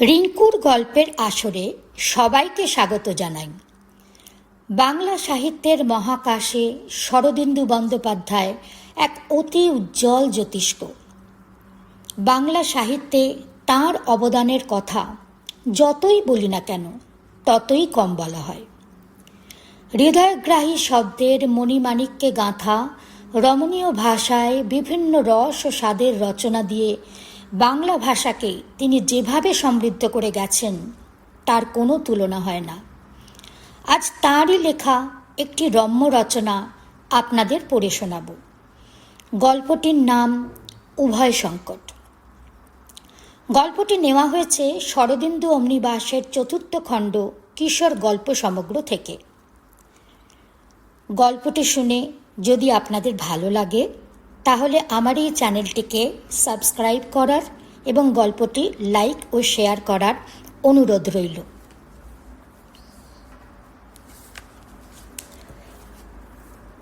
রিঙ্কুর গল্পের আসরে সবাইকে স্বাগত জানাই। বাংলা সাহিত্যের মহাকাশে শরদিন্দু বন্দ্যোপাধ্যায় এক অতি উজ্জ্বল জ্যোতিষ্ক। বাংলা সাহিত্যে তার অবদানের কথা যতই বলি না কেন, ততই কম বলা হয়। হৃদয়গ্রাহী শব্দের মণিমাণিক্যে গাঁথা রমণীয় ভাষায় বিভিন্ন রস ও স্বাদের রচনা দিয়ে বাংলা ভাষাকে তিনি যেভাবে সমৃদ্ধ করে গেছেন, তার কোনো তুলনা হয় না। আজ তাঁরই লেখা একটি রম্য রচনা আপনাদের পড়ে শোনাব। গল্পটির নাম উভয় সংকট। গল্পটি নেওয়া হয়েছে শরদিন্দু অমনিবাসের চতুর্থ খণ্ড কিশোর গল্প সমগ্র থেকে। গল্পটি শুনে যদি আপনাদের ভালো লাগে তাহলে আমার এই চ্যানেলটিকে সাবস্ক্রাইব করার এবং গল্পটি লাইক ও শেয়ার করার অনুরোধ রইল।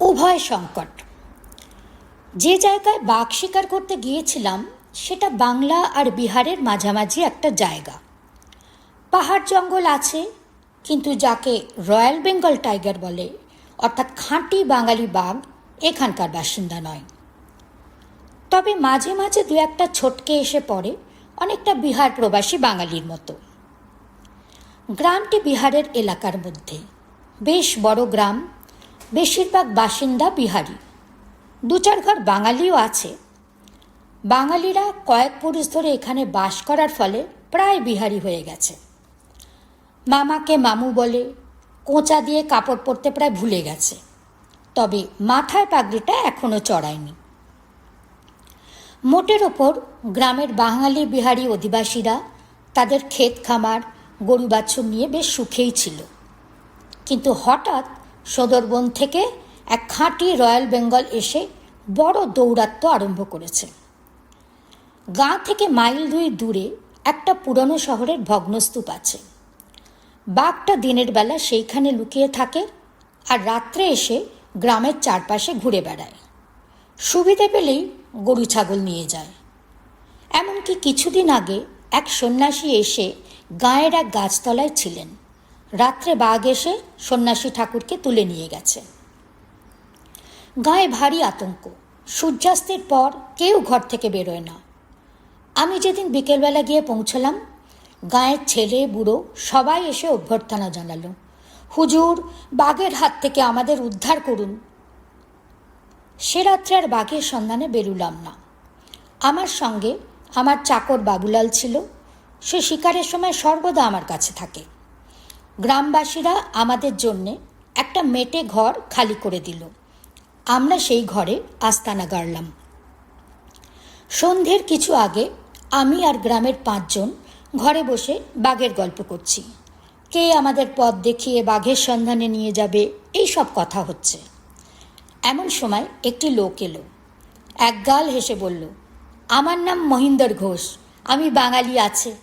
উভয় সংকট। যে জায়গায় বাঘ শিকার করতে গিয়েছিলাম, সেটা বাংলা আর বিহারের মাঝামাঝি একটা জায়গা। পাহাড় জঙ্গল আছে, কিন্তু যাকে রয়্যাল বেঙ্গল টাইগার বলে, অর্থাৎ খাঁটি বাঙালি বাঘ, এখানকার বাসিন্দা নয়। তবে মাঝে মাঝে দু একটা ছোটকে এসে পড়ে, অনেকটা বিহার প্রবাসী বাঙালির মতো। গ্রামটি বিহারের এলাকার মধ্যে। বেশ বড় গ্রাম, বেশিরভাগ বাসিন্দা বিহারি। দু চার ঘর বাঙালিও আছে। বাঙালিরা কয়েক পুরুষ ধরে এখানে বাস করার ফলে প্রায় বিহারি হয়ে গেছে। মামাকে মামু বলে, কোঁচা দিয়ে কাপড় পরতে প্রায় ভুলে গেছে। তবে মাথায় পাগড়িটা এখনও চড়ায়নি। মোটের ওপর গ্রামের বাঙালি বিহারি অধিবাসীরা তাদের ক্ষেত খামার, গরু বাছুর নিয়ে বেশ সুখেই ছিল। কিন্তু হঠাৎ সদরবন থেকে এক খাঁটি রয়্যাল বেঙ্গল এসে বড় দৌরাত্ম্য আরম্ভ করেছে। গাঁ থেকে মাইল দুই দূরে একটা পুরনো শহরের ভগ্নস্তূপ আছে। বাঘটা দিনের বেলা সেইখানে লুকিয়ে থাকে আর রাত্রে এসে গ্রামের চারপাশে ঘুরে বেড়ায়। সুবিধে পেলেই গরু ছাগল নিয়ে যায়। এমনকি কিছুদিন আগে এক সন্ন্যাসী এসে গাঁয়ের এক গাছতলায় ছিলেন। রাত্রে বাঘ এসে সন্ন্যাসী ঠাকুরকে তুলে নিয়ে গেছে। গায়ে ভারী আতঙ্ক। সূর্যাস্তের পর কেউ ঘর থেকে বেরোয় না। আমি যেদিন বিকেলবেলা গিয়ে পৌঁছলাম, গায়ের ছেলে, বুড়ো সবাই এসে অভ্যর্থনা জানালো, হুজুর, বাঘের হাত থেকে আমাদের উদ্ধার করুন সে রাত্রে আর বাঘের সন্ধানে বেরুলাম না। আমার সঙ্গে আমার চাকর বাবুলাল ছিল। সে শিকারের সময় সর্বদা আমার কাছে থাকে। গ্রামবাসীরা আমাদের জন্যে একটা মেটে ঘর খালি করে দিল। আমরা সেই ঘরে আস্তানা গাড়লাম। সন্ধ্যের কিছু আগে আমি আর গ্রামের পাঁচজন ঘরে বসে বাঘের গল্প করছি। কে আমাদের পথ দেখিয়ে বাঘের সন্ধানে নিয়ে যাবে, এই সব কথা হচ্ছে। এমন সময় একটি লোক এলো। এক গাল হেসে বলল, আমার নাম মহিন্দর ঘোষ, আমি বাঙালি আছে।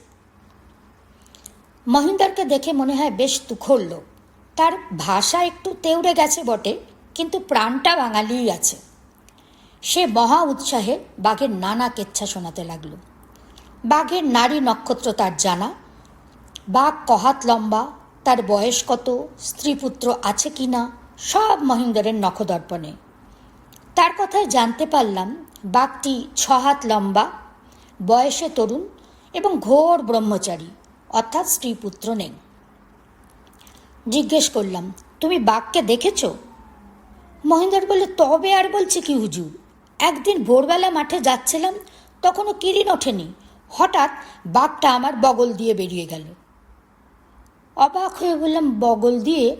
মহিন্দরকে দেখে মনে হয় বেশ তুখর লোক। তার ভাষা একটু তেউড়ে গেছে বটে, কিন্তু প্রাণটা বাঙালিই আছে। সে মহা উৎসাহে বাঘের নানা কেচ্ছা শোনাতে লাগল। বাঘের নারী নক্ষত্র তার জানা। বাঘ কহাত লম্বা, তার বয়স কত, স্ত্রীপুত্র আছে কি না সব মহিন্দরের নখদর্পণে। তার কথায় জানতে পারলাম, বাঘটি ছ হাত লম্বা, বয়সে তরুণ এবং ঘোর ব্রহ্মচারী, অর্থাৎ স্ত্রীপুত্র নেই। জিজ্ঞেস করলাম, তুমি বাঘকে দেখেছ? মহিন্দর বলে, তবে আর বলছি কি হুজুর, একদিন ভোরবেলা মাঠে যাচ্ছিলাম, তখনও কিরিন ওঠেনি, হঠাৎ বাঘটা আমার বগল দিয়ে বেরিয়ে গেল। অবাক হয়ে বললাম, বগল দিয়ে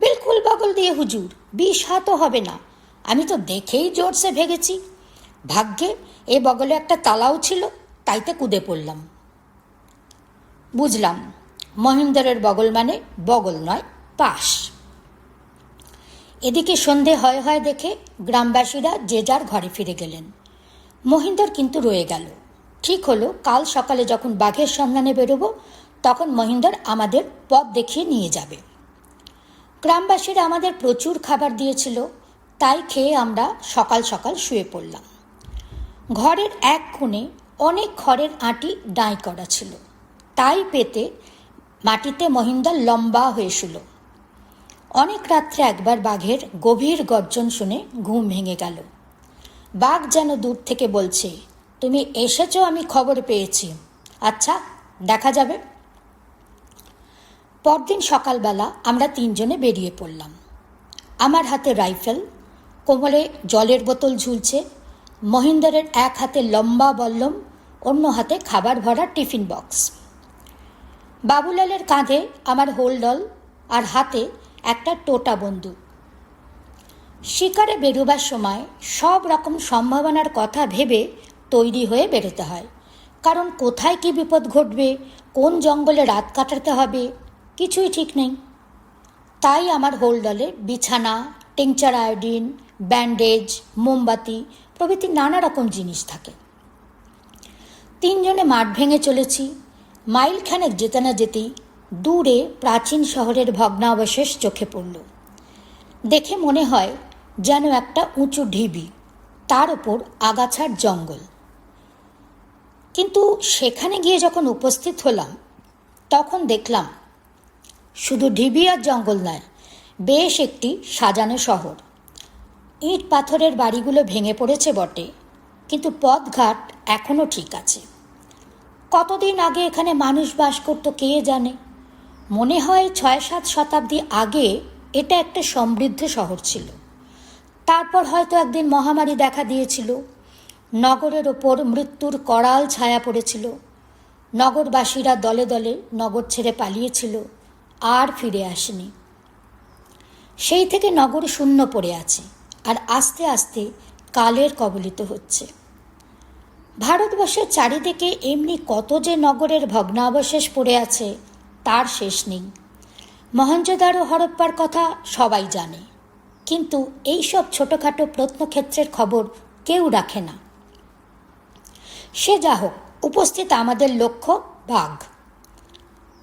বিলকুল বগল দিয়ে হুজুর বিষ হাতও হবে না। আমি তো দেখেই জোরসে ভেগেছি। ভাগ্যে এ বগলে একটা তালাও ছিল, তাইতে কুদে পড়লাম। বুঝলাম মহিন্দরের বগল মানে বগল নয়, পাশ। এদিকে সন্ধে হয় হয় দেখে গ্রামবাসীরা যে যার ঘরে ফিরে গেলেন। মহিন্দর কিন্তু রয়ে গেল। ঠিক হলো, কাল সকালে যখন বাঘের সন্ধানে বেরোবো, তখন মহিন্দর আমাদের পথ দেখিয়ে নিয়ে যাবে। গ্রামবাসীরা আমাদের প্রচুর খাবার দিয়েছিল, তাই খেয়ে আমরা সকাল সকাল শুয়ে পড়লাম। ঘরের এক কোণে অনেক খড়ের আঁটি ডাঁই করা ছিল। তাই পেতে মাটিতে মহিন্দার লম্বা হয়ে শুল। অনেক রাত্রে একবার বাঘের গভীর গর্জন শুনে ঘুম ভেঙে গেল। বাঘ যেন দূর থেকে বলছে, তুমি এসেছ, আমি খবর পেয়েছি। আচ্ছা দেখা যাবে। পরদিন সকালবেলা আমরা তিনজনে বেরিয়ে পড়লাম। আমার হাতে রাইফেল, কোমরে জলের বোতল ঝুলছে, মহিন্দরের এক হাতে লম্বা বল্লম, অন্য হাতে খাবার ভরা টিফিন বক্স। বাবুলালের কাঁধে আমার হোলডল আর হাতে একটা টোটা বন্দুক। শিকারে বেরোবার সময় সব রকম সম্ভাবনার কথা ভেবে তৈরি হয়ে বেরোতে হয়। কারণ কোথায় কি বিপদ ঘটবে, কোন জঙ্গলে রাত কাটাতে হবে কিছুই ঠিক নেই। তাই আমার হোলডলে বিছানা, টিংচার আয়োডিন, ব্যান্ডেজ, মোমবাতি প্রভৃতি নানা রকম জিনিস থাকে। তিনজনে মাঠ ভেঙে চলেছি। মাইলখানেক যেতে না যেতেই দূরে প্রাচীন শহরের ভগ্নাবশেষ চোখে পড়ল। দেখে মনে হয় যেন একটা উঁচু ঢিবি, তার ওপর আগাছার জঙ্গল। কিন্তু সেখানে গিয়ে যখন উপস্থিত হলাম, তখন দেখলাম শুধু ঢিবি আর জঙ্গল নয়, বেশ একটি সাজানো শহর। ইট পাথরের বাড়িগুলো ভেঙে পড়েছে বটে, কিন্তু পথঘাট এখনও ঠিক আছে। কতদিন আগে এখানে মানুষ বাস করতো কে জানে? মনে হয় ছয় সাত শতাব্দী আগে এটা একটা সমৃদ্ধ শহর ছিল। তারপর হয়তো একদিন মহামারী দেখা দিয়েছিল। নগরের ওপর মৃত্যুর করাল ছায়া পড়েছিল। নগরবাসীরা দলে দলে নগর ছেড়ে পালিয়েছিল। আর ফিরে আসেনি। সেই থেকে নগর শূন্য পড়ে আছে আর আস্তে আস্তে কালের কবলিত হচ্ছে। ভারতবর্ষের চারিদিকে এমনি কত যে নগরের ভগ্নাবশেষ পড়ে আছে, তার শেষ নেই। মহেঞ্জোদারো হরপ্পার কথা সবাই জানে। কিন্তু এই সব ছোটোখাটো প্রত্নক্ষেত্রের খবর কেউ রাখে না। সে যা হোক, উপস্থিত আমাদের লক্ষ্য বাঘ।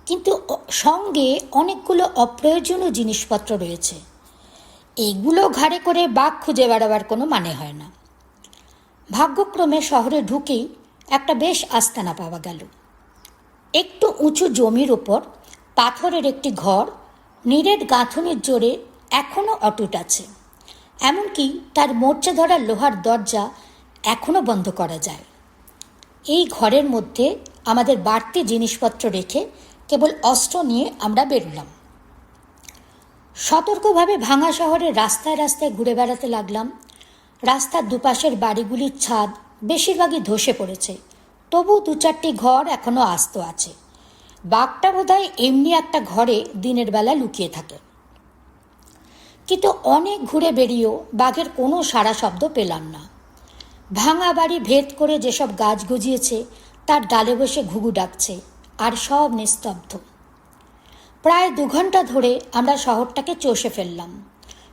কিন্তু সঙ্গে অনেকগুলো অপ্রয়োজনীয় জিনিসপত্র রয়েছে। এইগুলো ঘাড়ে করে বাঘ খুঁজে বেড়াবার কোনো মানে হয় না। ভাগ্যক্রমে শহরে ঢুকেই একটা বেশ আস্তানা পাওয়া গেল। একটু উঁচু জমির ওপর পাথরের একটি ঘর, নিরেট গাঁথনির জোরে এখনও অটুট আছে। এমনকি তার মোর্চে ধরা লোহার দরজা এখনও বন্ধ করা যায়। এই ঘরের মধ্যে আমাদের বাড়তি জিনিসপত্র রেখে কেবল অস্ত্র নিয়ে আমরা বেরোলাম। সতর্কভাবে ভাঙা শহরের রাস্তায় রাস্তায় ঘুরে বেড়াতে লাগলাম। রাস্তার দুপাশের বাড়িগুলির ছাদ বেশিরভাগই ধসে পড়েছে। তবু দু চারটি ঘর এখনও আস্ত আছে। বাঘটা বোধহয় এমনি একটা ঘরে দিনের বেলা লুকিয়ে থাকে। কিন্তু অনেক ঘুরে বেরিয়েও বাঘের কোনো সারা শব্দ পেলাম না। ভাঙা বাড়ি ভেদ করে যেসব গাছ গজিয়েছে, তার ডালে বসে ঘুঘু ডাকছে। আর সব নিস্তব্ধ। প্রায় দু ঘণ্টা ধরে আমরা শহরটাকে চষে ফেললাম।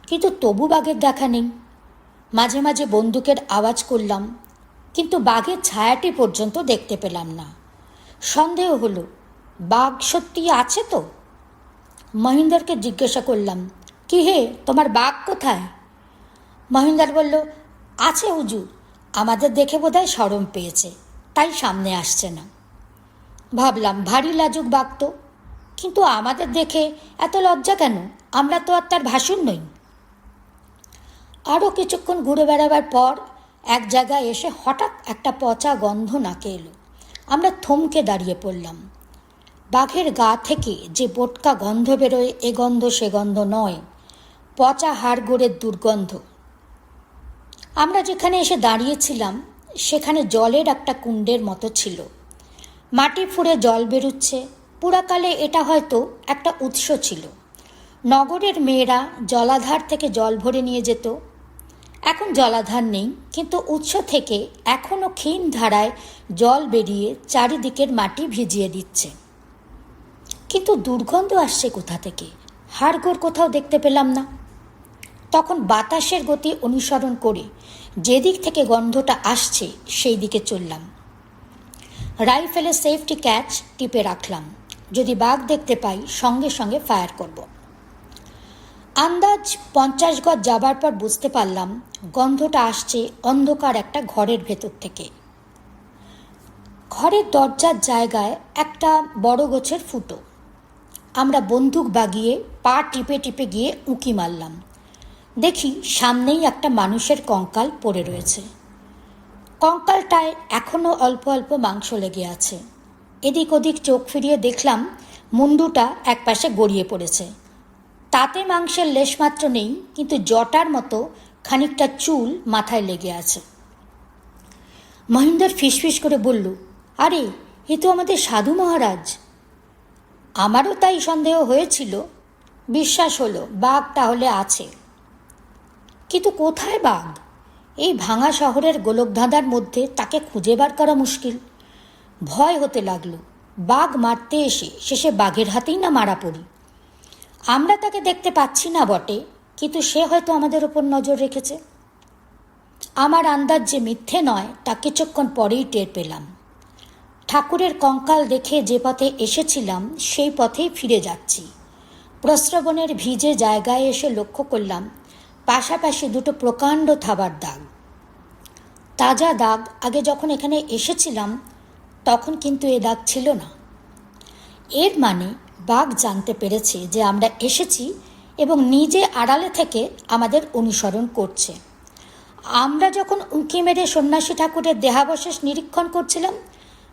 কিন্তু তবু বাঘের দেখা নেই। মাঝে মাঝে বন্দুকের আওয়াজ করলাম, কিন্তু বাঘের ছায়াটি পর্যন্ত দেখতে পেলাম না। সন্দেহ হলো, বাঘ সত্যি আছে তো? মহিন্দরকে জিজ্ঞাসা করলাম, কি হে, তোমার বাঘ কোথায়? মহিন্দর বলল, আছে হুজুর, আমাদের দেখে বোধহয় সরম পেয়েছে, তাই সামনে আসছে না। ভাবলাম, ভারী লাজুক বাঘ তো। কিন্তু আমাদের দেখে এত লজ্জা কেন? আমরা তো আর তার ভাসুর নই। আরও কিছুক্ষণ ঘুরে বেড়াবার পর এক জায়গায় এসে হঠাৎ একটা পচা গন্ধ নাকে এলো। আমরা থমকে দাঁড়িয়ে পড়লাম। বাঘের গা থেকে যে বোটকা গন্ধ বেরোয়, এ গন্ধ সে গন্ধ নয়। পচা হাড়গোড়ের দুর্গন্ধ। আমরা যেখানে এসে দাঁড়িয়েছিলাম, সেখানে জলের একটা কুণ্ডের মতো ছিল। মাটি ফুঁড়ে জল বেরুচ্ছে। পুরাকালে এটা হয়তো একটা উৎস ছিল। নগরের মেয়েরা জলাধার থেকে জল ভরে নিয়ে যেত। এখন জলাধার নেই, কিন্তু উৎস থেকে এখনও ক্ষীণ ধারায় জল বেরিয়ে চারিদিকের মাটি ভিজিয়ে দিচ্ছে। কিন্তু দুর্গন্ধ আসছে কোথা থেকে? হাড়গোড় কোথাও দেখতে পেলাম না। তখন বাতাসের গতি অনুসরণ করে যেদিক থেকে গন্ধটা আসছে সেই দিকে চললাম। রাইফেলের সেফটি ক্যাচ টিপে রাখলাম। যদি বাঘ দেখতে পাই, সঙ্গে সঙ্গে ফায়ার করব। আন্দাজ পঞ্চাশ গজ যাবার পর বুঝতে পারলাম, গন্ধটা আসছে অন্ধকার একটা ঘরের ভেতর থেকে। ঘরের দরজার জায়গায় একটা বড় গোছের ফুটো। আমরা বন্দুক বাগিয়ে পা টিপে টিপে গিয়ে উঁকি মারলাম। দেখি সামনেই একটা মানুষের কঙ্কাল পড়ে রয়েছে। কঙ্কালটায় এখনও অল্প অল্প মাংস লেগে আছে। এদিক ওদিক চোখ ফিরিয়ে দেখলাম মুন্ডুটা একপাশে গড়িয়ে পড়েছে। তাতে মাংসের লেশমাত্র নেই, কিন্তু জটার মতো খানিকটা চুল মাথায় লেগে আছে। মহিন্দর ফিসফিস করে বলল, আরে, এ তো আমাদের সাধু মহারাজ। আমারও তাই সন্দেহ হয়েছিল। বিশ্বাস হলো, বাঘ তাহলে আছে। কিন্তু কোথায় বাঘ? এই ভাঙা শহরের গোলকধাঁধার মধ্যে তাকে খুঁজে বার করা মুশকিল। ভয় হতে লাগল। বাঘ মারতে এসে শেষে বাঘের হাতেই না মারা পড়ি। আমরা তাকে দেখতে পাচ্ছি না বটে, কিন্তু সে হয়তো আমাদের ওপর নজর রেখেছে। আমার আন্দাজ যে মিথ্যে নয়, তা কিছুক্ষণ পরেই টের পেলাম। ঠাকুরের কঙ্কাল দেখে যে পথে এসেছিলাম, সেই পথেই ফিরে যাচ্ছি। প্রস্রবণের ভিজে জায়গায় এসে লক্ষ্য করলাম পাশাপাশি দুটো প্রকাণ্ড থাবার দাগ। তাজা দাগ, আগে যখন এখানে এসেছিলাম, তখন কিন্তু এ দাগ ছিল না। এর মানে বাঘ জানতে পেরেছে যে আমরা এসেছি এবং নিজে আড়ালে থেকে আমাদের অনুসরণ করছে। আমরা যখন উঁকি মেরে সন্ন্যাসী ঠাকুরের দেহাবশেষ নিরীক্ষণ করছিলাম,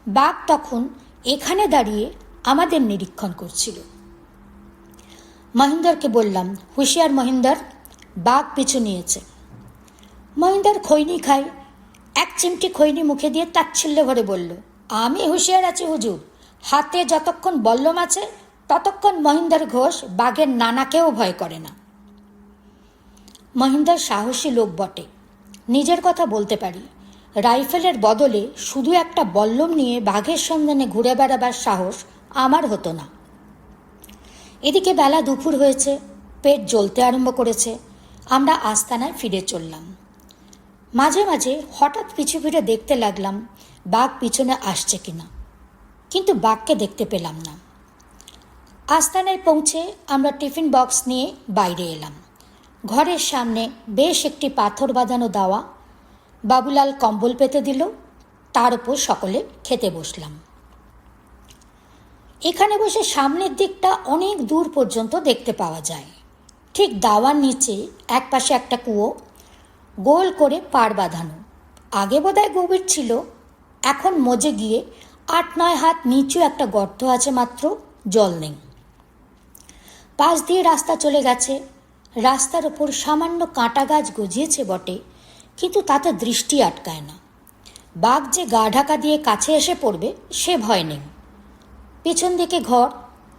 বাঘ তখন এখানে দাঁড়িয়ে আমাদের নিরীক্ষণ করছিল। মহিন্দরকে বললাম, হুঁশিয়ার মহিন্দর বাঘ পিছু নিয়েছে। মহিন্দর খৈনি খায়, এক চিমটি খৈনি মুখে দিয়ে তাচ্ছিল্য ভরে বলল, আমি হুঁশিয়ার আছি হুজুর। হাতে যতক্ষণ বল্লম আছে, ততক্ষণ মহিন্দর ঘোষ বাঘের নানাকেও ভয় করে না। মহিন্দর সাহসী লোক বটে। নিজের কথা বলতে পারি। রাইফেলের বদলে শুধু একটা বল্লম নিয়ে বাঘের সন্ধানে ঘুরে বেড়াবার সাহস আমার হতো না। এদিকে বেলা দুপুর হয়েছে, পেট জ্বলতে আরম্ভ করেছে। আমরা আস্তানায় ফিরে চললাম। মাঝে মাঝে হঠাৎ পিছু ফিরে দেখতে লাগলাম বাঘ পিছনে আসছে কিনা। কিন্তু বাঘকে দেখতে পেলাম না। আস্তানায় পৌঁছে আমরা টিফিন বক্স নিয়ে বাইরে এলাম। ঘরের সামনে বেশ একটি পাথর বাঁধানো দাওয়া, বাবুলাল কম্বল পেতে দিল, তার উপর সকলে খেতে বসলাম। এখানে বসে সামনের দিকটা অনেক দূর পর্যন্ত দেখতে পাওয়া যায়। ঠিক দাওয়ার নিচে এক পাশে একটা কুয়ো গোল করে পাড় বাঁধানো। আগে বোধহয় গভীর ছিল, এখন মজে গিয়ে আট নয় হাত নিচু একটা গর্ত আছে মাত্র, জল নেই। পাশ দিয়ে রাস্তা চলে গেছে, রাস্তার ওপর সামান্য কাঁটা গাছ গজিয়েছে বটে, কিন্তু তাতে দৃষ্টি আটকায় না। বাঘ যে গা ঢাকা দিয়ে কাছে এসে পড়বে, সে ভয় নেই। পিছন দিকে ঘর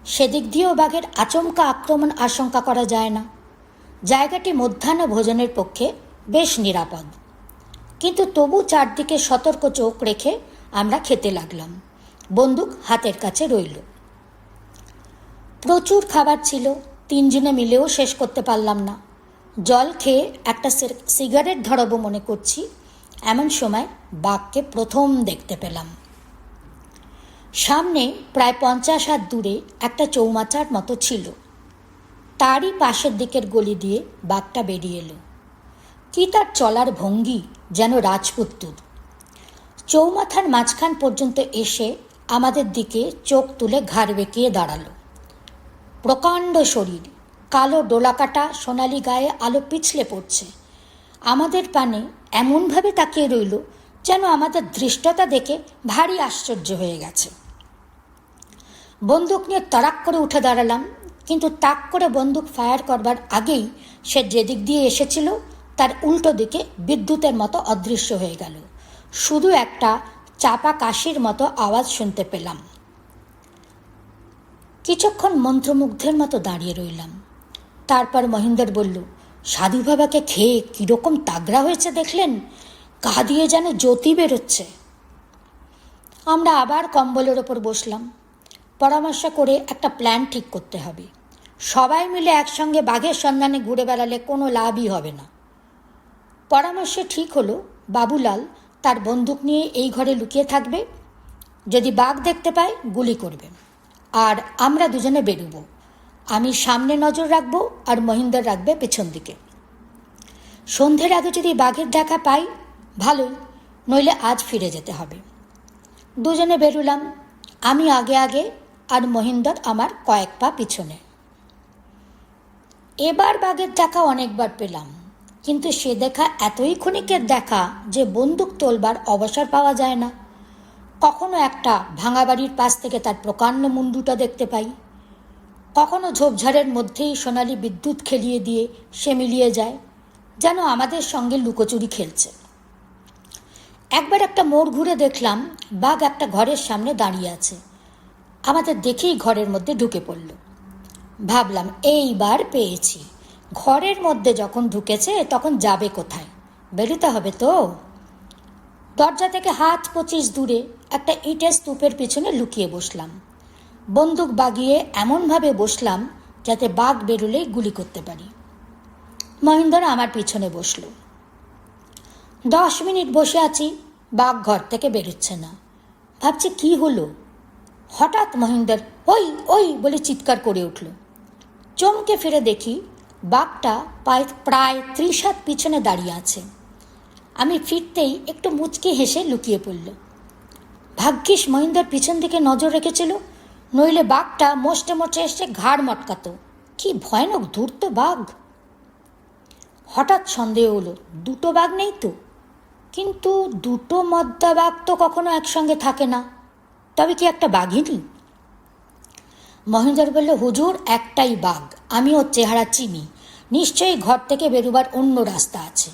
সেদিক দিয়েও বাঘের আচমকা আক্রমণ আশঙ্কা করা যায় না। জায়গাটি মধ্যাহ্ন ভোজনের পক্ষে বেশ নিরাপদ। কিন্তু তবু চারদিকে সতর্ক চোখ রেখে আমরা খেতে লাগলাম। বন্দুক হাতের কাছে রইল। প্রচুর খাবার ছিল। তিনজনে মিলেও শেষ করতে পারলাম না। জল খেয়ে একটা সিগারেট ধরাবো মনে করছি। এমন সময় বাঘকে প্রথম দেখতে পেলাম। সামনে প্রায় পঞ্চাশ হাত দূরে একটা চৌমাচার মতো ছিল। তারই পাশের দিকের গলি দিয়ে বাঘটা বেরিয়ে এলো। কি তার চলার ভঙ্গি যেন রাজপুত্তুর। চৌমাথার মাঝখান পর্যন্ত এসে আমাদের দিকে চোখ তুলে ঘাড় বেঁকিয়ে দাঁড়াল। প্রকাণ্ড শরীর, কালো ডোলাকাটা সোনালি গায়ে আলো পিছলে পড়ছে। আমাদের পানে এমনভাবে তাকিয়ে রইল যেন আমাদের ধৃষ্টতা দেখে ভারী আশ্চর্য হয়ে গেছে। বন্দুক নিয়ে তারাক করে উঠে দাঁড়ালাম, কিন্তু তাক করে বন্দুক ফায়ার করবার আগেই সে যেদিক দিয়ে এসেছিল, তার উল্টো দিকে বিদ্যুতের মতো অদৃশ্য হয়ে গেল। শুধু একটা চাপা কাশির মতো আওয়াজ শুনতে পেলাম। কিছুক্ষণ মন্ত্রমুগ্ধের মতো দাঁড়িয়ে রইলাম। তারপর মহিন্দর বলল সাধু বাবাকে খেয়ে কীরকম তাগড়া হয়েছে দেখলেন? গা দিয়ে যেন জ্যোতি বেরোচ্ছে। আমরা আবার কম্বলের ওপর বসলাম। পরামর্শ করে একটা প্ল্যান ঠিক করতে হবে। সবাই মিলে একসঙ্গে বাঘের সন্ধানে ঘুরে বেড়ালে কোনো লাভই হবে না। পরামর্শ ঠিক হলো, বাবুলাল তার বন্দুক নিয়ে এই ঘরে লুকিয়ে থাকবে। যদি বাঘ দেখতে পায়, গুলি করবে। আর আমরা দুজনে বেরোব। আমি সামনে নজর রাখব আর মহিন্দর রাখবে পেছন দিকে। সন্ধ্যের আগে যদি বাঘের দেখা পাই ভালোই, নইলে আজ ফিরে যেতে হবে। দুজনে বেরুলাম। আমি আগে আগে আর মহিন্দর আমার কয়েক পা পিছনে। এবার বাঘের দেখা অনেকবার পেলাম, কিন্তু সে দেখা এতই ক্ষণিকের দেখা যে বন্দুক তোলবার অবসর পাওয়া যায় না। কখনো একটা ভাঙা বাড়ির পাশ থেকে তার প্রকাণ্ড মুন্ডুটা দেখতে পাই। কখনো ঝোপঝাড়ের মধ্যেই সোনালি বিদ্যুৎ খেলিয়ে দিয়ে সে মিলিয়ে যায়, যেন আমাদের সঙ্গে লুকোচুরি খেলছে। একবার একটা মোড় ঘুরে দেখলাম, বাঘ একটা ঘরের সামনে দাঁড়িয়ে আছে। আমাদের দেখেই ঘরের মধ্যে ঢুকে পড়ল। ভাবলাম, এইবার পেয়েছি। ঘরের মধ্যে যখন ঢুকেছে, তখন যাবে কোথায়? বেরোতে হবে তো? দরজা থেকে হাত পঁচিশ দূরে একটা ইটের স্তূপের পিছনে লুকিয়ে বসলাম। বন্দুক বাগিয়ে এমনভাবে বসলাম, যাতে বাঘ বেরোলেই গুলি করতে পারি। মহিন্দর আমার পিছনে বসল। দশ মিনিট বসে আছি বাঘ ঘর থেকে বেরোচ্ছে না। ভাবছি কি হলো? হঠাৎ মহিন্দর ওই ওই বলে চিৎকার করে উঠল। চমকে ফিরে দেখি বাঘটা প্রায় প্রায় ত্রিশ হাত পিছনে দাঁড়িয়ে আছে। আমি ফিরতেই একটু মুচকি হেসে লুকিয়ে পড়ল। ভাগ্যিস মহিন্দর পিছন দিকে নজর রেখেছিল, নইলে বাঘটা মোষ্টে মোটে এসে ঘাড় মটকাতো। কি ভয়ানক ধূর্ত বাঘ। হঠাৎ সন্দেহ হলো, দুটো বাঘ নেই তো? কিন্তু দুটো মদ্দা বাঘ তো কখনো একসঙ্গে থাকে না। তবে কি একটা বাঘিনী? মহেন্দ্র বলল, হুজুর, একটাই বাঘ। আমি ওর চেহারা চিনি। নিশ্চয়ই ঘর থেকে বেরোবার অন্য রাস্তা আছে।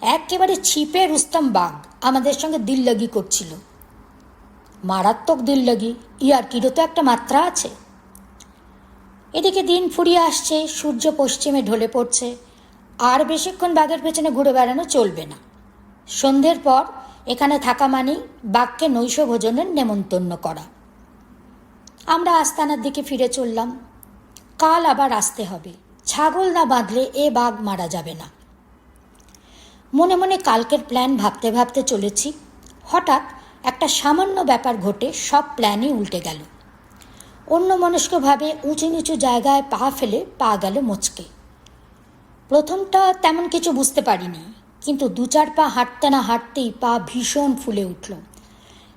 একেবারে ছিপে রুস্তম বাঘ। আমাদের সঙ্গে দিল্লাগি করছিল। মারাত্মক দিল্লাগি। ইয়ার কিরো তো একটা মাত্রা আছে? এদিকে দিন ফুরিয়ে আসছে, সূর্য পশ্চিমে ঢলে পড়ছে। আর বেশিক্ষণ বাঘের পেছনে ঘুরে বেড়ানো চলবে না। সন্ধ্যের পর এখানে থাকা মানেই বাঘকে নৈশ ভোজনের নেমন্তন্ন করা। আমরা আস্তানার দিকে ফিরে চললাম। কাল আবার আসতে হবে। ছাগল না বাঁধলে এ বাঘ মারা যাবে না। মনে মনে কালকের প্ল্যান ভাবতে ভাবতে চলেছি। হঠাৎ একটা সামান্য ব্যাপার ঘটে, সব প্ল্যানই উল্টে গেল। অন্য মনস্কভাবে উঁচু নিচু জায়গায় পা ফেলে পা গেল মুচকে। প্রথমটা তেমন কিছু বুঝতে পারিনি। কিন্তু দু চার পা হাঁটতে না হাঁটতেই পা ভীষণ ফুলে উঠল।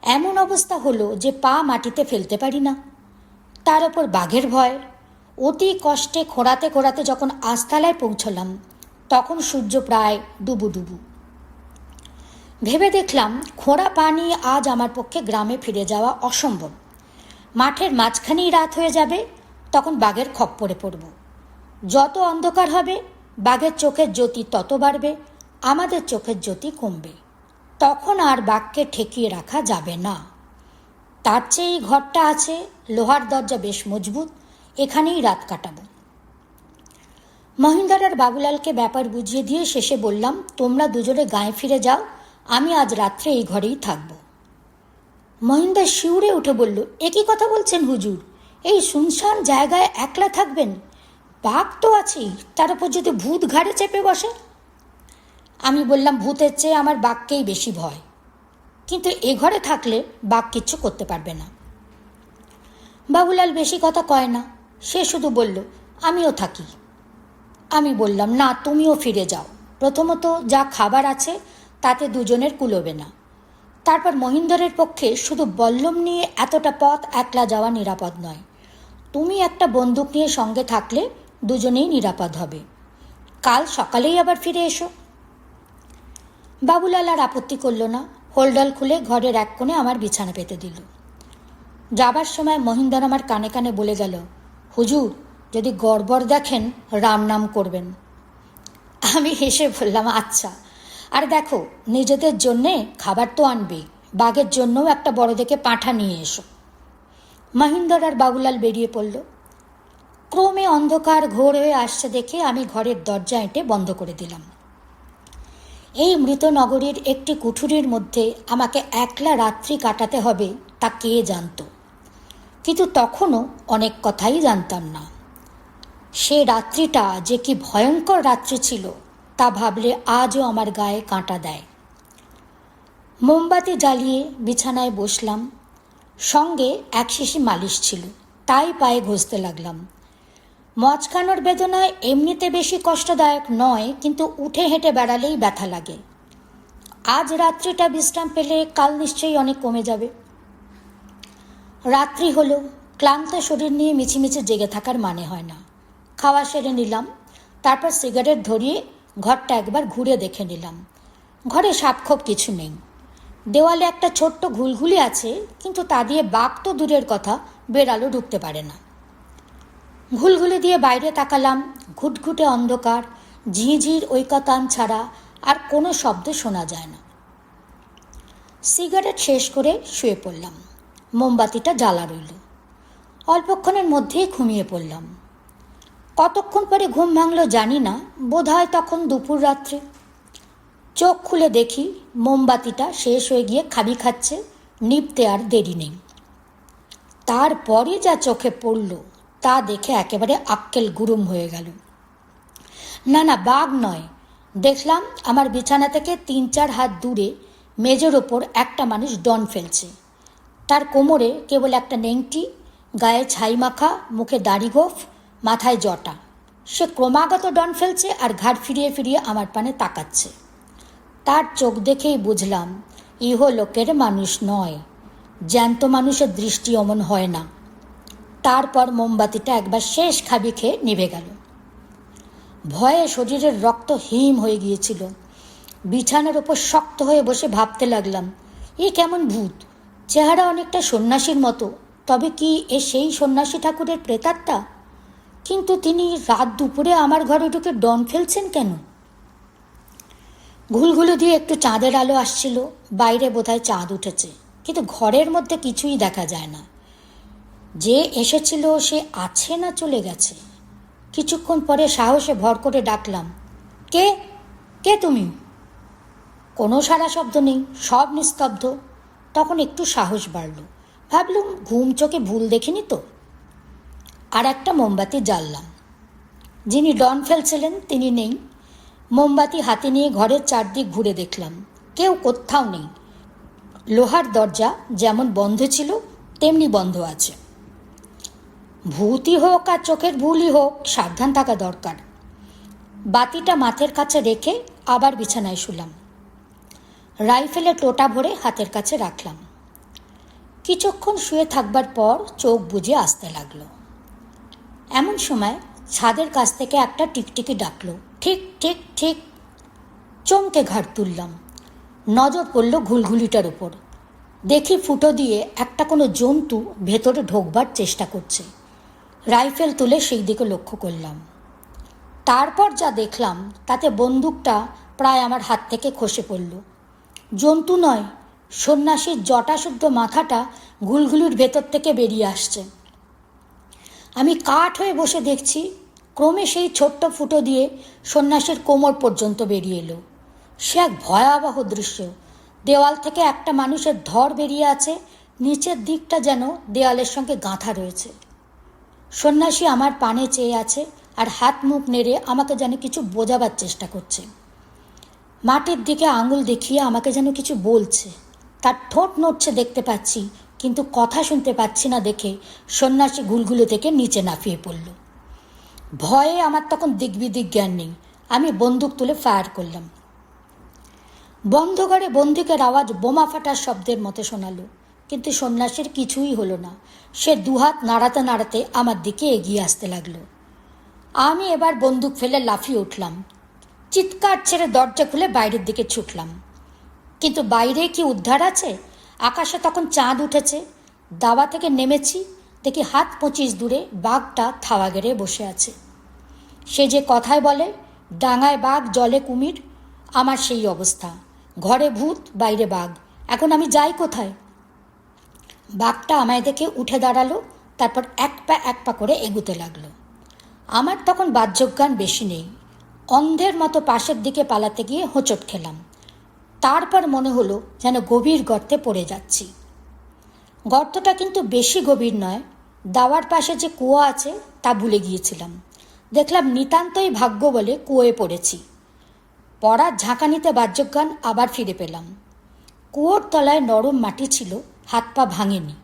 এমন অবস্থা হলো যে পা মাটিতে ফেলতে পারি না। তার ওপর বাঘের ভয়। অতি কষ্টে খোঁড়াতে খোঁড়াতে যখন আস্তালায় পৌঁছলাম, তখন সূর্য প্রায় ডুবু ডুবু। ভেবে দেখলাম, খোঁড়া পা নিয়ে আজ আমার পক্ষে গ্রামে ফিরে যাওয়া অসম্ভব। মাঠের মাঝখানেই রাত হয়ে যাবে, তখন বাঘের খপ্পরে পড়ব। যত অন্ধকার হবে, বাঘের চোখের জ্যোতি তত বাড়বে। আমাদের চোখের জ্যোতি কমবে। তখন আর বাঘকে ঠেকিয়ে রাখা যাবে না। তার চেয়ে এই ঘরটা আছে, লোহার দরজা বেশ মজবুত, এখানেই রাত কাটাবো। মহিন্দার আর বাবুলালকে ব্যাপার বুঝিয়ে দিয়ে শেষে বললাম, তোমরা দুজনে গায়ে ফিরে যাও, আমি আজ রাত্রে এই ঘরেই থাকব। মহিন্দার শিউরে উঠে বলল একই কথা বলছেন হুজুর? এই শুনশান জায়গায় একলা থাকবেন? বাঘ তো আছেই, তার উপর যদি ভূত ঘাড়ে চেপে বসে আমি বললাম, ভূতের চেয়ে আমার বাঘকেই বেশি ভয়। কিন্তু এ ঘরে থাকলে বাঘ কিচ্ছু করতে পারবে না। বাবুলাল বেশি কথা কয় না। সে শুধু বলল, আমিও থাকি। আমি বললাম, না, তুমিও ফিরে যাও। প্রথমত যা খাবার আছে, তাতে দুজনের কুলোবে না। তারপর মহিন্দরের পক্ষে শুধু বল্লম নিয়ে এতটা পথ একলা যাওয়া নিরাপদ নয়। তুমি একটা বন্দুক নিয়ে সঙ্গে থাকলে দুজনেই নিরাপদ হবে। কাল সকালেই আবার ফিরে এসো। বাবুলাল আর আপত্তি করল না। হোল্ডাল খুলে ঘরের এক কোণে আমার বিছানা পেতে দিল। যাবার সময় মহিন্দর আমার কানে কানে বলে গেল, হুজুর, যদি গড়বড় দেখেন রাম নাম করবেন। আমি হেসে বললাম আচ্ছা। আর দেখো, নিজেদের জন্যে খাবার তো আনবে, বাঘের জন্যও একটা বড় দেখে পাঁঠা নিয়ে এসো। মহিন্দর আর বাবুলাল বেরিয়ে পড়ল। ক্রমে অন্ধকার ঘোর হয়ে আসছে দেখে আমি ঘরের দরজা এঁটে বন্ধ করে দিলাম। এই মৃত নগরীর একটি কুঠুরির মধ্যে আমাকে একলা রাত্রি কাটাতে হবে, তা কে জানত? কিন্তু তখনও অনেক কথাই জানতাম না। সে রাত্রিটা যে কি ভয়ঙ্কর রাত্রি ছিল, তা ভাবলে আজও আমার গায়ে কাঁটা দেয়। মোমবাতি জ্বালিয়ে বিছানায় বসলাম। সঙ্গে এক শিশি মালিশ ছিল, তাই পায়ে ঘষতে লাগলাম। মচকানোর বেদনায় এমনিতে বেশি কষ্টদায়ক নয়, কিন্তু উঠে হেঁটে বেড়ালেই ব্যথা লাগে। আজ রাত্রিটা বিশ্রাম পেলে কাল নিশ্চয়ই অনেক কমে যাবে। রাত্রি হলো, ক্লান্ত শরীর নিয়ে মিছিমিছি জেগে থাকার মানে হয় না। খাওয়া সেরে নিলাম, তারপর সিগারেট ধরিয়ে ঘরটা একবার ঘুরে দেখে নিলাম। ঘরে সাপখোপ কিছু নেই। দেওয়ালে একটা ছোট্ট ঘুলঘুলি আছে, কিন্তু তা দিয়ে বাঘ তো দূরের কথা, বেড়ালও ঢুকতে পারে না। ঘুলঘুলি দিয়ে বাইরে তাকালাম, ঘুটঘুটে অন্ধকার, ঝিঁঝির ঐকতান ছাড়া আর কোনো শব্দ শোনা যায় না। সিগারেট শেষ করে শুয়ে পড়লাম, মোমবাতিটা জ্বালা রইল। অল্পক্ষণের মধ্যেই ঘুমিয়ে পড়লাম। কতক্ষণ পরে ঘুম ভাঙলো জানি না বোধ হয় তখন দুপুর রাত্রে। চোখ খুলে দেখি মোমবাতিটা শেষ হয়ে গিয়ে খাবি খাচ্ছে, নিপতে আর দেরি নেই। তারপরে যা চোখে পড়ল তা দেখে একেবারে আক্কেল গুরুম হয়ে গেল। না না, বাঘ নয়। দেখলাম আমার বিছানা থেকে তিন চার হাত দূরে মেজের ওপর একটা মানুষ ডন ফেলছে। তার কোমরে কেবল একটা নেংটি, গায়ে ছাই মাখা, মুখে দাড়ি গোফ, মাথায় জটা। সে ক্রমাগত ডন ফেলছে আর ঘাট ফিরিয়ে ফিরিয়ে আমার পানে তাকাচ্ছে। তার চোখ দেখেই বুঝলাম ইহ লোকের মানুষ নয়। জ্যান্ত মানুষের দৃষ্টি অমন হয় না। তারপর মোমবাতিটা একবার শেষ খাবি খেয়ে নিভে গেল। ভয়ে শরীরের রক্ত হিম হয়ে গিয়েছিল। বিছানার ওপর শক্ত হয়ে বসে ভাবতে লাগলাম, এ কেমন ভূত? চেহারা অনেকটা সন্ন্যাসীর মতো, তবে কি এ সেই সন্ন্যাসী ঠাকুরের প্রেতাত্মা? কিন্তু তিনি রাত দুপুরে আমার ঘরে ঢুকে ডন ফেলছেন কেন? ঘুলঘুলো দিয়ে একটু চাঁদের আলো আসছিল, বাইরে বোধহয় চাঁদ উঠেছে, কিন্তু ঘরের মধ্যে কিছুই দেখা যায় না। যে এসেছিল সে আছে না চলে গেছে? কিছুক্ষণ পরে সাহসে ভর করে ডাকলাম, কে? কে তুমি? কোনো সারা শব্দ নেই, সব নিস্তব্ধ। তখন একটু সাহস বাড়ল। ভাবলুম ঘুম চোখে ভুল দেখিনি তো। আর একটা মোমবাতি জ্বাললাম। যিনি ডন ফেলছিলেন তিনি নেই। মোমবাতি হাতে নিয়ে ঘরের চারদিক ঘুরে দেখলাম। কেউ কোথাও নেই। লোহার দরজা যেমন বন্ধ ছিল, তেমনি বন্ধ আছে। ভূতই হোক আর চোখের ভুলই হোক, সাবধান থাকা দরকার। বাতিটা মাথের কাছে রেখে আবার বিছানায় শুলাম। রাইফেলে টোটা ভরে হাতের কাছে রাখলাম। কিছুক্ষণ শুয়ে থাকবার পর চোখ বুঝে আসতে লাগল। এমন সময় ছাদের কাছ থেকে একটা টিকটিকি ডাকলো, ঠিক ঠিক ঠিক। চমকে ঘাট তুললাম। নজর পড়ল ঘুলঘুলিটার ওপর দেখি ফুটো দিয়ে একটা কোনো জন্তু ভেতরে ঢোকবার চেষ্টা করছে। রাইফেল তুলে সেই দিকে লক্ষ্য করলাম। তারপর যা দেখলাম, তাতে বন্দুকটা প্রায় আমার হাত থেকে খসে পড়ল। জন্তু নয়, সন্ন্যাসীর জটাশুদ্ধ মাথাটা ঘুলঘুলির ভেতর থেকে বেরিয়ে আসছে। আমি কাঠ হয়ে বসে দেখছি, ক্রমে সেই ছোট্ট ফুটো দিয়ে সন্ন্যাসীর কোমর পর্যন্ত বেরিয়ে এলো। সে এক ভয়াবহ দৃশ্য। দেওয়াল থেকে একটা মানুষের ধর বেরিয়ে আছে, নিচের দিকটা যেন দেওয়ালের সঙ্গে গাঁথা রয়েছে। সন্ন্যাসী আমার পানে চেয়ে আছে আর হাত মুখ নেড়ে আমাকে যেন কিছু বোঝাবার চেষ্টা করছে। মাটির দিকে আঙুল দেখিয়ে আমাকে যেন কিছু বলছে। তার ঠোঁট নড়ছে দেখতে পাচ্ছি, কিন্তু কথা শুনতে পাচ্ছি না দেখে সন্ন্যাসী গুলগুলো থেকে নিচে নাফিয়ে পড়ল। ভয়ে আমার তখন দিকবিদিক জ্ঞান নেই। আমি বন্দুক তুলে ফায়ার করলাম। বন্ধ ঘরে বন্দুকের আওয়াজ বোমা ফাটার শব্দের মতো শোনালো। কিন্তু সন্ন্যাসীর কিছুই হলো না। সে দুহাত নাড়াতে নাড়াতে আমার দিকে এগিয়ে আসতে লাগল। আমি এবার বন্দুক ফেলে লাফিয়ে উঠলাম। চিৎকার ছেড়ে দরজা খুলে বাইরের দিকে ছুটলাম। কিন্তু বাইরে কি উদ্ধার আছে? আকাশে তখন চাঁদ উঠেছে। দাবা থেকে নেমেছি, দেখি হাত পঁচিশ দূরে বাঘটা থাওয়া গেড়ে বসে আছে। সে যে কথায় বলে, ডাঙায় বাঘ, জলে কুমির, আমার সেই অবস্থা। ঘরে ভূত, বাইরে বাঘ। এখন আমি যাই কোথায়? বাঘটা আমায় দেখে উঠে দাঁড়াল, তারপর এক পা এক পা করে এগুতে লাগল। আমার তখন বাহ্যজ্ঞান বেশি নেই। অন্ধের মতো পাশের দিকে পালাতে গিয়ে হোঁচট খেলাম। তারপর মনে হলো যেন গভীর গর্তে পড়ে যাচ্ছি। গর্তটা কিন্তু বেশি গভীর নয়, দাওয়ার পাশে যে কুয়ো আছে তা ভুলে গিয়েছিলাম। দেখলাম নিতান্তই ভাগ্য বলে কুয়োয় পড়েছি। পড়ার ঝাঁকানিতে বাহ্যজ্ঞান আবার ফিরে পেলাম। কুয়োর তলায় নরম মাটি ছিল হাত পা ভাঙেনি।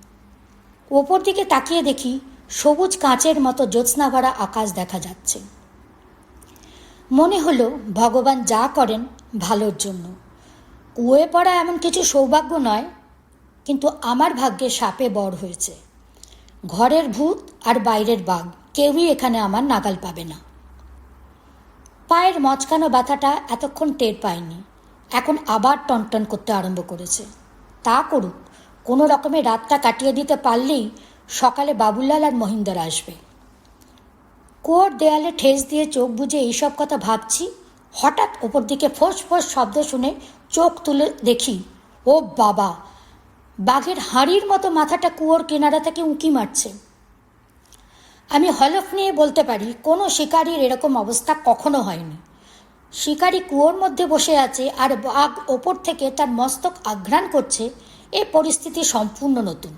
ওপর দিকে তাকিয়ে দেখি সবুজ কাঁচের মতো জ্যোৎস্না ভরা আকাশ দেখা যাচ্ছে। মনে হলো ভগবান যা করেন ভালোর জন্য। কুয়োয় পড়া এমন কিছু সৌভাগ্য নয়, কিন্তু আমার ভাগ্যে সাপে বড় হয়েছে। ঘরের ভূত আর বাইরের বাঘ, কেউই এখানে আমার নাগাল পাবে না। পায়ের মচকানো ব্যথাটা এতক্ষণ টের পায়নি এখন আবার টনটন করতে আরম্ভ করেছে। তা করুক কোনো রকমে রাতটা কাটিয়ে দিতে পারলেই সকালে বাবুলাল আর মহিন্দর আসবে। কুয়োর দেয়ালে ঠেস দিয়ে চোখ বুজে এইসব কথা ভাবছি, হঠাৎ ওপর দিকে ফোঁস ফোঁস শব্দ শুনে চোখ তুলে দেখি, ও বাবা, বাঘের হাঁড়ির মতো মাথাটা কুয়োর কিনারা থেকে উঁকি মারছে। আমি হলফ নিয়ে বলতে পারি, কোনো শিকারীর এরকম অবস্থা কখনো হয়নি। শিকারী কুয়োর মধ্যে বসে আছে আর বাঘ ওপর থেকে তার মস্তক আঘ্রাণ করছে এ পরিস্থিতি সম্পূর্ণ নতুন।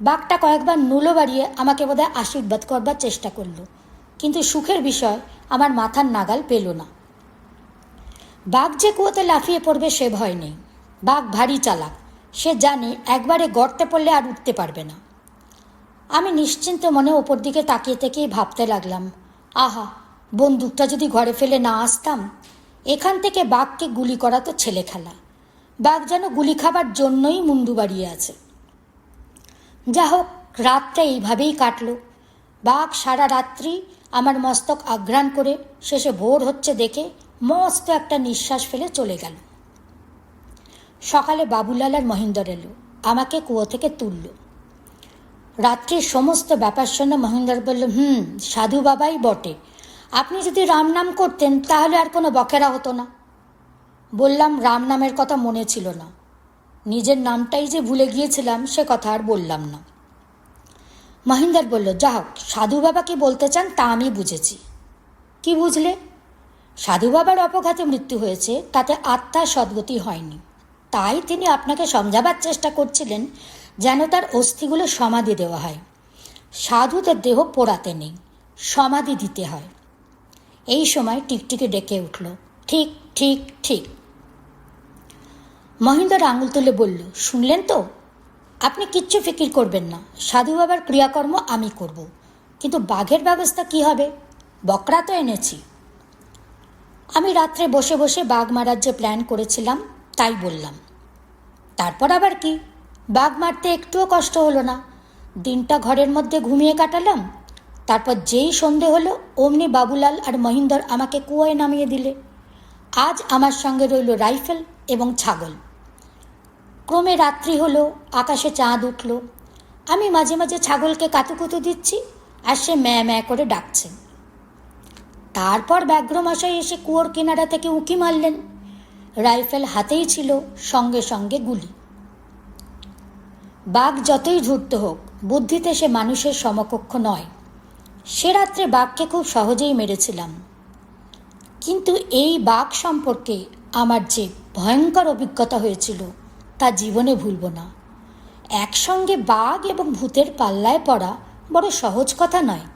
বাঘটা কয়েকবার নুলো বাড়িয়ে আমাকে বোধহয় আশীর্বাদ করবার চেষ্টা করল, কিন্তু সুখের বিষয় আমার মাথার নাগাল পেল না। বাঘ যে কুয়োতে লাফিয়ে পড়বে সে ভয় নেই। বাঘ ভারী চালাক। সে জানে একবারে গর্তে পড়লে আর উঠতে পারবে না। আমি নিশ্চিন্ত মনে ওপর দিকে তাকিয়ে থেকেই ভাবতে লাগলাম, আহা, বন্দুকটা যদি ঘরে ফেলে না আসতাম, এখান থেকে বাঘকে গুলি করা তো ছেলে খেলা বাঘ যেন গুলি খাবার জন্যই মুন্ডু বাড়িয়ে আছে। যা হোক, রাতটা এইভাবেই কাটলো। বাঘ সারা রাত্রি আমার মস্তক আঘ্রাণ করে শেষে ভোর হচ্ছে দেখে মস্ত একটা নিঃশ্বাস ফেলে চলে গেল। সকালে বাবুলাল আর মহিন্দর এলো, আমাকে কুয়ো থেকে তুলল। রাত্রির সমস্ত ব্যাপার শুনে মহিন্দর বলল, হুম, সাধু বাবাই বটে। আপনি যদি রাম নাম করতেন তাহলে আর কোনো বকেরা হতো না। বললাম, রাম নামের কথা মনে ছিল না। নিজের নামটাই যে ভুলে গিয়েছিলাম, সে কথা আর বললাম না। মহিন্দর বলল যা হোক, সাধু বাবা কি বলতে চান, তা আমি বুঝেছি। কি বুঝলে? সাধু বাবার অপঘাতে মৃত্যু হয়েছে, তাতে আত্মার সদ্গতি হয়নি। তাই তিনি আপনাকে সমঝাবার চেষ্টা করছিলেন, যেন তার অস্থিগুলো সমাধি দেওয়া হয়। সাধুদের দেহ পোড়াতে নেই, সমাধি দিতে হয়। এই সময় টিকটিকি ডেকে উঠল, ঠিক ঠিক ঠিক। মহিন্দর আঙুল তুলে বলল, শুনলেন তো? আপনি কিচ্ছু ফিকির করবেন না। সাধু বাবার ক্রিয়াকর্ম আমি করব। কিন্তু বাঘের ব্যবস্থা কি হবে? বকরা তো এনেছি। আমি রাত্রে বসে বসে বাঘ মারার যে প্ল্যান করেছিলাম, তাই বললাম। তারপর আবার কি? বাঘ মারতে একটুও কষ্ট হলো না। দিনটা ঘরের মধ্যে ঘুমিয়ে কাটালাম। তারপর যেই সন্ধে হলো, অমনি বাবুলাল আর মহিন্দর আমাকে কুয়োয় নামিয়ে দিলে। আজ আমার সঙ্গে রইল রাইফেল এবং ছাগল। ক্রমে রাত্রি হলো, আকাশে চাঁদ উঠল। আমি মাঝে মাঝে ছাগলকে কাতুকুতু দিচ্ছি আর সে ম্যা ম্যা করে ডাকছে। তারপর ব্যাঘ্রমশাই এসে কুয়োর কিনারা থেকে উঁকি মারলেন। রাইফেল হাতেই ছিল সঙ্গে সঙ্গে গুলি। বাঘ যতই ধূর্ত হোক, বুদ্ধিতে সে মানুষের সমকক্ষ নয়। সে রাত্রে বাঘকে খুব সহজেই মেরেছিলাম। কিন্তু এই বাঘ সম্পর্কে আমার যে ভয়ঙ্কর অভিজ্ঞতা হয়েছিল তা জীবনে ভুলব না। একসঙ্গে বাঘ এবং ভূতের পাল্লায় পড়া বড় সহজ কথা নয়।